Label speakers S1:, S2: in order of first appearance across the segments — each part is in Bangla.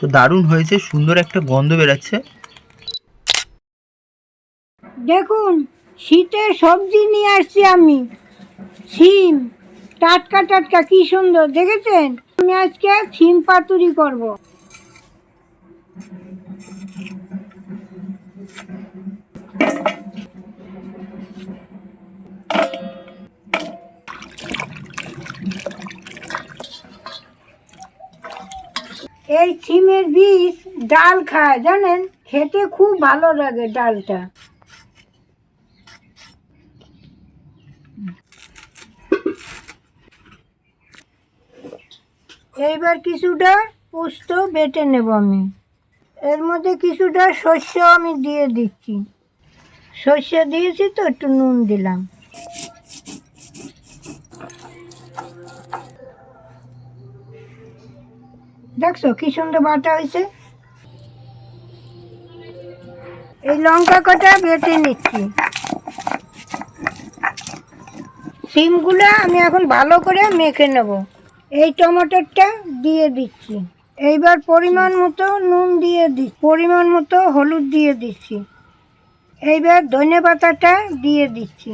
S1: তো দারুণ হয়েছে, সুন্দর একটা গন্ধ বেরাচ্ছে।
S2: দেখুন শীতের সবজি নিয়ে আসছি আমি। সিম টাটকা টাটকা, কি সুন্দর, দেখেছেন? আমি আজকে সিম পাতুরি করব। এই সিমের বীজ ডাল খায়, জানেন? খেতে খুব ভালো লাগে ডালটা। এইবার কিছুটা পোস্ত বেটে নেব আমি। এর মধ্যে কিছুটা শস্য আমি দিয়ে দিচ্ছি। শস্য দিয়েছি তো, একটু নুন দিলাম। দেখছ কি সুন্দর বাটা হয়েছে? এই লঙ্কা কটা বেটে নিচ্ছি। সিমগুলো আমি এখন ভালো করে মেখে নেব। এই টমেটোটা দিয়ে দিচ্ছি। এইবার পরিমাণ মতো নুন দিয়ে দিচ্ছি পরিমাণ মতো হলুদ দিয়ে দিচ্ছি। এইবার ধনে পাতাটা দিয়ে দিচ্ছি।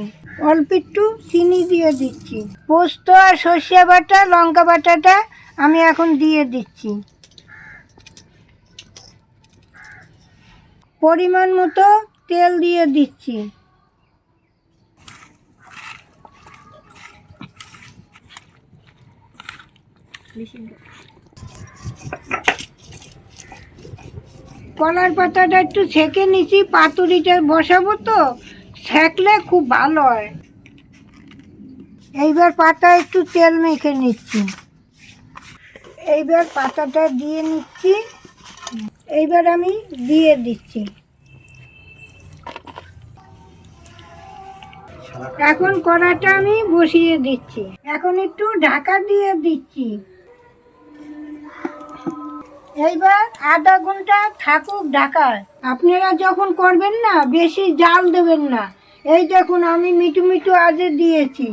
S2: অল্প একটু চিনি দিয়ে দিচ্ছি। পোস্ত আর সর্ষে বাটা, লঙ্কা বাটাটা আমি এখন দিয়ে দিচ্ছি। পরিমাণ মতো তেল দিয়ে দিচ্ছি। কলার পাতাটা একটু ছেঁকে নিচ্ছি পাতুরিটা বসাবো তো সেঁকলে খুব ভালো হয়। এইবার পাতা একটু তেল মেখে নিচ্ছি। এইবার পাতাটা দিয়ে নিচ্ছি। এইবার আমি দিয়ে দিচ্ছি। এখন কড়াটা আমি বসিয়ে দিচ্ছি। এখন একটু ঢাকা দিয়ে দিচ্ছি। এইবার আধা ঘণ্টা থাকুক ঢাকায়। আপনারা যখন করবেন না, বেশি জাল দেবেন না। এই দেখুন, আমি মিটু মিটু আজে দিয়েছি।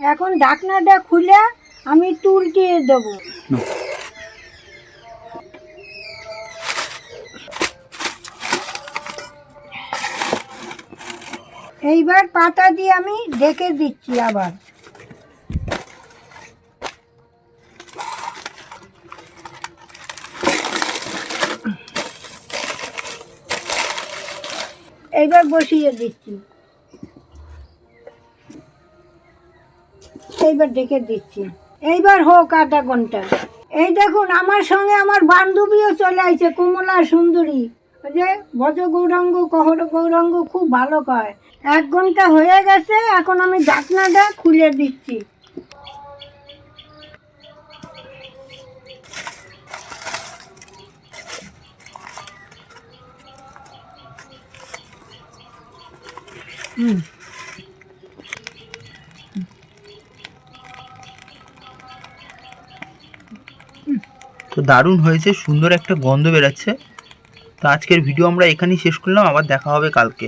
S2: এখন ঢাকনাটা খুলে আমি তুলটিয়ে দেবো। এইবার পাতা দিয়ে আমি ঢেকে দিচ্ছি আবার। এইবার বসিয়ে দিচ্ছি। এইবার ডেকে দিচ্ছি। এইবার হোক আধা ঘণ্টা। এই দেখুন, আমার সঙ্গে আমার বান্ধবীও চলে আসছে কমলা সুন্দরী। যে ভজ গৌরাঙ্গ, কহর গৌরাঙ্গ খুব ভালো কয়। এক ঘণ্টা হয়ে গেছে, এখন আমি ঢাকনাটা খুলে দিচ্ছি। হুম।
S1: তো দারুণ হয়েছে, সুন্দর একটা গন্ধ বেরাচ্ছে। তো আজকের ভিডিও আমরা এখানেই শেষ করলাম, আবার দেখা হবে কালকে।